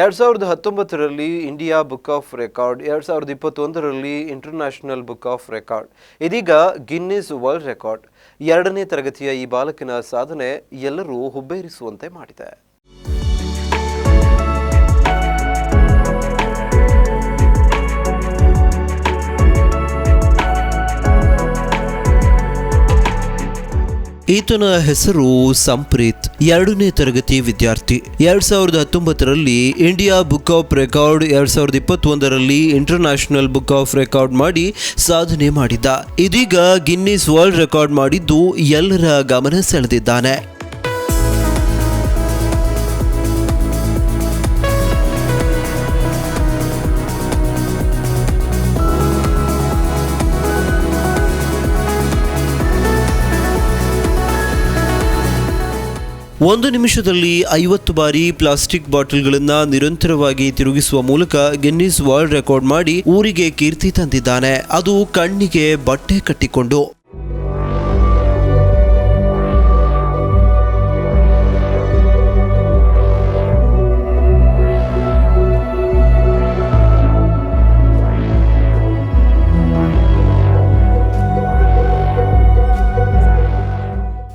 ಎರಡ್ ಸಾವಿರದ ಹತ್ತೊಂಬತ್ತರಲ್ಲಿ ಇಂಡಿಯಾ ಬುಕ್ ಆಫ್ ರೆಕಾರ್ಡ್, ಎರಡು ಸಾವಿರದ ಇಪ್ಪತ್ತೊಂದರಲ್ಲಿ ಇಂಟರ್ನ್ಯಾಷನಲ್ ಬುಕ್ ಆಫ್ ರೆಕಾರ್ಡ್, ಇದೀಗ ಗಿನ್ನಿಸ್ ವರ್ಲ್ಡ್ ರೆಕಾರ್ಡ್. ಎರಡನೇ ತರಗತಿಯ ಈ ಬಾಲಕನ ಸಾಧನೆ ಎಲ್ಲರೂ ಹುಬ್ಬೇರಿಸುವಂತೆ ಮಾಡಿದೆ. ಈತನ ಹೆಸರು ಸಂಪ್ರೀತ್, ಎರಡನೇ ತರಗತಿ ವಿದ್ಯಾರ್ಥಿ. ಎರಡ್ ಸಾವಿರದ ಹತ್ತೊಂಬತ್ತರಲ್ಲಿ ಇಂಡಿಯಾ ಬುಕ್ ಆಫ್ ರೆಕಾರ್ಡ್, ಎರಡ್ ಸಾವಿರದ ಇಪ್ಪತ್ತೊಂದರಲ್ಲಿ ಇಂಟರ್ನ್ಯಾಷನಲ್ ಬುಕ್ ಆಫ್ ರೆಕಾರ್ಡ್ ಮಾಡಿ ಸಾಧನೆ ಮಾಡಿದ್ದ. ಇದೀಗ ಗಿನ್ನಿಸ್ ವರ್ಲ್ಡ್ ರೆಕಾರ್ಡ್ ಮಾಡಿದ್ದು ಎಲ್ಲರ ಗಮನ ಸೆಳೆದಿದ್ದಾನೆ. ಒಂದು ನಿಮಿಷದಲ್ಲಿ ಐವತ್ತು ಬಾರಿ ಪ್ಲಾಸ್ಟಿಕ್ ಬಾಟಲ್ಗಳನ್ನು ನಿರಂತರವಾಗಿ ತಿರುಗಿಸುವ ಮೂಲಕ ಗಿನ್ನಿಸ್ ವರ್ಲ್ಡ್ ರೆಕಾರ್ಡ್ ಮಾಡಿ ಊರಿಗೆ ಕೀರ್ತಿ ತಂದಿದ್ದಾನೆ. ಅದು ಕಣ್ಣಿಗೆ ಬಟ್ಟೆ ಕಟ್ಟಿಕೊಂಡು.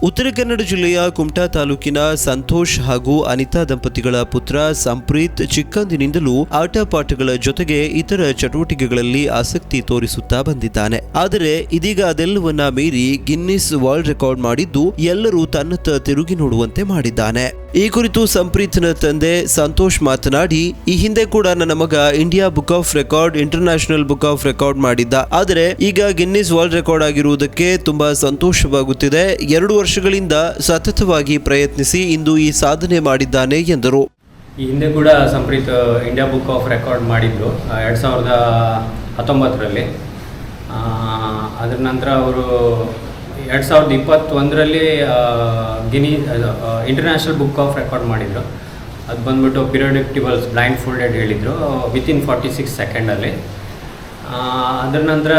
ಉತ್ತರ ಕನ್ನಡ ಜಿಲ್ಲೆಯ ಕುಮಟಾ ತಾಲೂಕಿನ ಸಂತೋಷ್ ಹಾಗೂ ಅನಿತಾ ದಂಪತಿಗಳ ಪುತ್ರ ಸಂಪ್ರೀತ್ ಚಿಕ್ಕಂದಿನಿಂದಲೂ ಆಟ ಪಾಠಗಳ ಜೊತೆಗೆ ಇತರ ಚಟುವಟಿಕೆಗಳಲ್ಲಿ ಆಸಕ್ತಿ ತೋರಿಸುತ್ತಾ ಬಂದಿದ್ದಾನೆ. ಆದರೆ ಇದೀಗ ಅದೆಲ್ಲವನ್ನ ಮೀರಿ ಗಿನ್ನಿಸ್ ವರ್ಲ್ಡ್ ರೆಕಾರ್ಡ್ ಮಾಡಿದ್ದು ಎಲ್ಲರೂ ತನ್ನತ್ತ ತಿರುಗಿ ನೋಡುವಂತೆ ಮಾಡಿದ್ದಾನೆ. ಈ ಕುರಿತು ಸಂಪ್ರೀತ್ನ ತಂದೆ ಸಂತೋಷ್ ಮಾತನಾಡಿ, ಈ ಹಿಂದೆ ಕೂಡ ನನ್ನ ಮಗ India book of record, international book of record ಮಾಡಿದ್ದ. ಆದರೆ ಈಗ ಗಿನ್ನಿಸ್ ವರ್ಲ್ಡ್ ರೆಕಾರ್ಡ್ ಆಗಿರುವುದಕ್ಕೆ ತುಂಬಾ ಸಂತೋಷವಾಗುತ್ತಿದೆ. ಎರಡು ವರ್ಷಗಳಿಂದ ಸತತವಾಗಿ ಪ್ರಯತ್ನಿಸಿ ಇಂದು ಈ ಸಾಧನೆ ಮಾಡಿದ್ದಾನೆ ಎಂದರು. ಈ ಹಿಂದೆ ಕೂಡ Sampreeth India book of record ಮಾಡಿದ್ರು ಎರಡು ಸಾವಿರದ ಹತ್ತೊಂಬತ್ತರಲ್ಲಿ. ಅದರ ನಂತರ ಅವರು ಎರಡು ಸಾವಿರದ ಇಪ್ಪತ್ತೊಂದರಲ್ಲಿ Guinness international book of record ಮಾಡಿದರು. ಅದು ಬಂದ್ಬಿಟ್ಟು ಪಿರಿಯಡಿಕ್ಟಿಬಲ್ಸ್ ಬ್ಲೈಂಡ್ ಫೋಲ್ಡೆಡ್ ಹೇಳಿದರು ವಿತಿನ್ ಫಾರ್ಟಿ ಸಿಕ್ಸ್ ಸೆಕೆಂಡಲ್ಲಿ ಅದರ ನಂತರ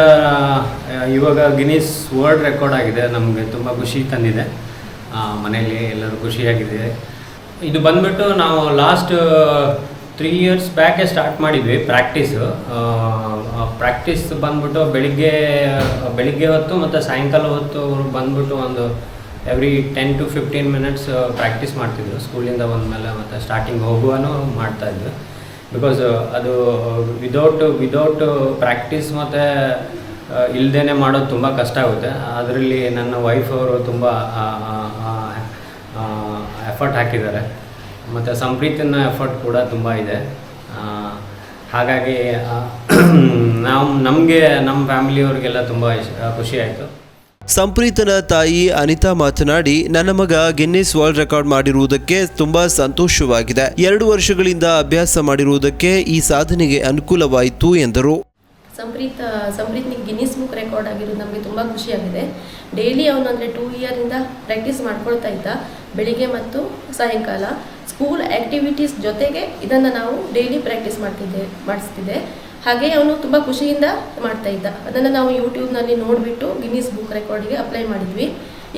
ಇವಾಗ ಗಿನೀಸ್ ವರ್ಲ್ಡ್ ರೆಕಾರ್ಡ್ ಆಗಿದೆ. ನಮಗೆ ತುಂಬ ಖುಷಿ ತಂದಿದೆ. ಮನೆಯಲ್ಲಿ ಎಲ್ಲರೂ ಖುಷಿಯಾಗಿದೆ. ಇದು ಬಂದ್ಬಿಟ್ಟು ನಾವು ಲಾಸ್ಟ್ ತ್ರೀ ಇಯರ್ಸ್ ಬ್ಯಾಕೇ ಸ್ಟಾರ್ಟ್ ಮಾಡಿದ್ವಿ ಪ್ರಾಕ್ಟೀಸು ಪ್ರಾಕ್ಟೀಸ್ ಬಂದ್ಬಿಟ್ಟು ಬೆಳಿಗ್ಗೆ ಬೆಳಿಗ್ಗೆ ಹೊತ್ತು ಮತ್ತು ಸಾಯಂಕಾಲ ಹೊತ್ತು ಬಂದ್ಬಿಟ್ಟು ಒಂದು every ten to fifteen minutes practice ಮಾಡ್ತಿದ್ರು ಸ್ಕೂಲಿಂದ ಬಂದಮೇಲೆ ಮತ್ತು ಸ್ಟಾರ್ಟಿಂಗ್ ಹೋಗುವನು ಮಾಡ್ತಾಯಿದ್ವಿ ಬಿಕಾಸ್ ಅದು ವಿದೌಟ್ ವಿದೌಟ್ ಪ್ರಾಕ್ಟೀಸ್ ಮತ್ತು ಇಲ್ಲದೇ ಮಾಡೋದು ತುಂಬ ಕಷ್ಟ ಆಗುತ್ತೆ. ಅದರಲ್ಲಿ ನನ್ನ ವೈಫ್ ಅವರು ತುಂಬ ಎಫರ್ಟ್ ಹಾಕಿದ್ದಾರೆ. ಮತ್ತು ಸಂಪ್ರೀತಿನ ಎಫರ್ಟ್ ಕೂಡ ತುಂಬ ಇದೆ. ಹಾಗಾಗಿ ನಾವು ನಮಗೆ ನಮ್ಮ ಫ್ಯಾಮಿಲಿಯವ್ರಿಗೆಲ್ಲ ತುಂಬ ಖುಷಿ ಆಯಿತು. ಸಂಪ್ರೀತನ ತಾಯಿ ಅನಿತಾ ಮಾತನಾಡಿ, ನನ್ನ ಮಗ ಗಿನ್ನಿಸ್ ವರ್ಲ್ಡ್ ರೆಕಾರ್ಡ್ ಮಾಡಿರುವುದಕ್ಕೆ ತುಂಬಾ ಸಂತೋಷವಾಗಿದೆ. ಎರಡು ವರ್ಷಗಳಿಂದ ಅಭ್ಯಾಸ ಮಾಡಿರುವುದಕ್ಕೆ ಈ ಸಾಧನೆಗೆ ಅನುಕೂಲವಾಯಿತು, ಎಂದರು. ಸಂಪ್ರೀತ್ ಸಂಪ್ರೀತ್ನಿಗೆ ಗಿನ್ನಿಸ್ ಬುಕ್ ರೆಕಾರ್ಡ್ ಆಗಿರೋದು ನಮಗೆ ತುಂಬ ಖುಷಿಯಾಗಿದೆ. ಡೈಲಿ ಅವನು ಅಂದರೆ ಟೂ ಇಯರಿಂದ ಪ್ರಾಕ್ಟೀಸ್ ಮಾಡ್ಕೊಳ್ತಾ ಇದ್ದ, ಬೆಳಿಗ್ಗೆ ಮತ್ತು ಸಾಯಂಕಾಲ. ಸ್ಕೂಲ್ ಆ್ಯಕ್ಟಿವಿಟೀಸ್ ಜೊತೆಗೆ ಇದನ್ನು ನಾವು ಡೈಲಿ ಪ್ರಾಕ್ಟೀಸ್ ಮಾಡ್ತಿದ್ದೆ, ಮಾಡಿಸ್ತಿದ್ದೆ. ಹಾಗೆ ಅವನು ತುಂಬ ಖುಷಿಯಿಂದ ಮಾಡ್ತಾ ಇದ್ದ. ಅದನ್ನು ನಾವು ಯೂಟ್ಯೂಬ್ನಲ್ಲಿ ನೋಡಿಬಿಟ್ಟು ಗಿನ್ನಿಸ್ ಬುಕ್ ರೆಕಾರ್ಡಿಗೆ ಅಪ್ಲೈ ಮಾಡಿದ್ವಿ.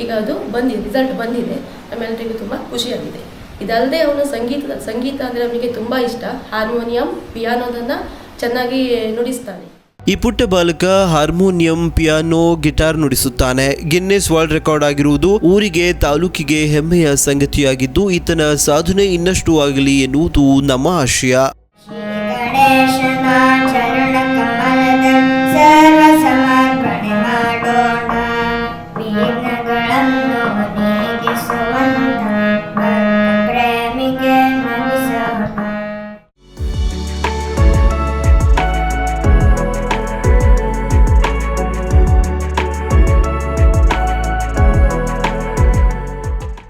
ಈಗ ಅದು ಬಂದಿದೆ ರಿಸಲ್ಟ್ ಬಂದಿದೆ. ನಮ್ಮೆಲ್ಲರಿಗೂ ತುಂಬ ಖುಷಿಯಾಗಿದೆ. ಇದಲ್ಲದೆ ಅವನು ಸಂಗೀತ ಸಂಗೀತ ಅಂದರೆ ಅವನಿಗೆ ತುಂಬ ಇಷ್ಟ. ಹಾರ್ಮೋನಿಯಂ ಪಿಯಾನೋದನ್ನು ಚೆನ್ನಾಗಿ ನುಡಿಸ್ತಾನೆ. ಈ ಪುಟ್ಟ ಬಾಲಕ ಹಾರ್ಮೋನಿಯಂ ಪಿಯಾನೋ ಗಿಟಾರ್ ನುಡಿಸುತ್ತಾನೆ. ಗಿನ್ನೆಸ್ ವರ್ಲ್ಡ್ ರೆಕಾರ್ಡ್ ಆಗಿರುವುದು ಊರಿಗೆ ತಾಲೂಕಿಗೆ ಹೆಮ್ಮೆಯ ಸಂಗತಿಯಾಗಿದ್ದು ಈತನ ಸಾಧನೆ ಇನ್ನಷ್ಟು ಆಗಲಿ ಎನ್ನುವುದು ನಮ್ಮ ಆಶಯ.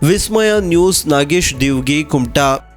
ವಿಸ್ಮಯ ನ್ಯೂಸ್ ನಾಗೇಶ್ ದೇವ್ಗೆ ಕುಮಟಾ.